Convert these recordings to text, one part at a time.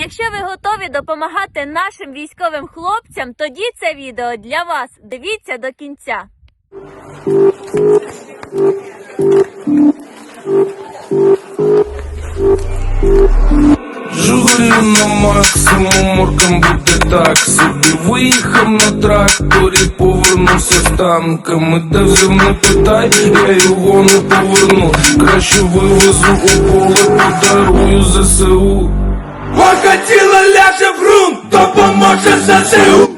Якщо ви готові допомагати нашим військовим хлопцям, тоді це відео для вас. Дивіться до кінця. Жигулі на максимум, моркам буде так собі Виїхав на тракторі, повернувся з танками Де взяв не питай, я його не поверну Краще вивезу у поле, подарую ЗСУ Покатіла ляже в ґрунт, допоможе ЗСУ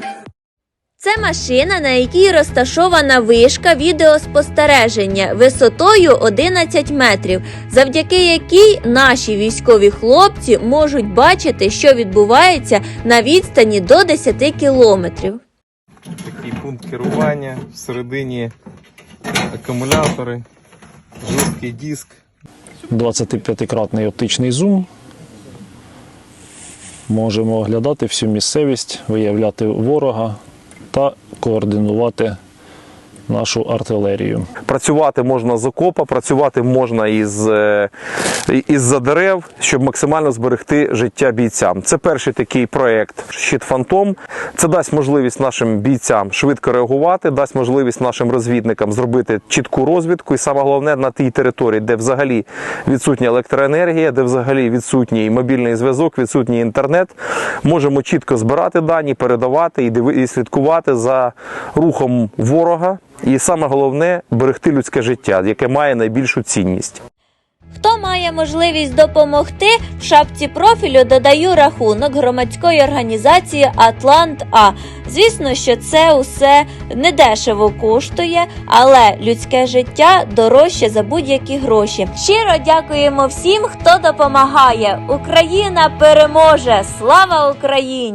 Це машина, на якій розташована вишка відеоспостереження висотою 11 метрів, завдяки якій наші військові хлопці можуть бачити, що відбувається на відстані до 10 кілометрів. такий пункт керування, всередині акумулятори, жорсткий диск. 25-кратний оптичний зум. Можемо оглядати всю місцевість, виявляти ворога та координувати нашу артилерію. Працювати можна з окопа, працювати можна із, е, із-за дерев, щоб максимально зберегти життя бійцям. Це перший такий проект Щит Фантом. Це дасть можливість нашим бійцям швидко реагувати, дасть можливість нашим розвідникам зробити чітку розвідку, і саме головне на тій території, де взагалі відсутня електроенергія, де взагалі відсутній мобільний зв'язок, відсутній інтернет. Можемо чітко збирати дані, передавати і слідкувати за рухом ворога. І саме головне берегти людське життя, яке має найбільшу цінність. Хто має можливість допомогти, в шапці профілю додаю рахунок громадської організації Атлант А. Звісно, що це усе недешево коштує, але людське життя дорожче за будь-які гроші. Щиро дякуємо всім, хто допомагає. Україна переможе! Слава Україні!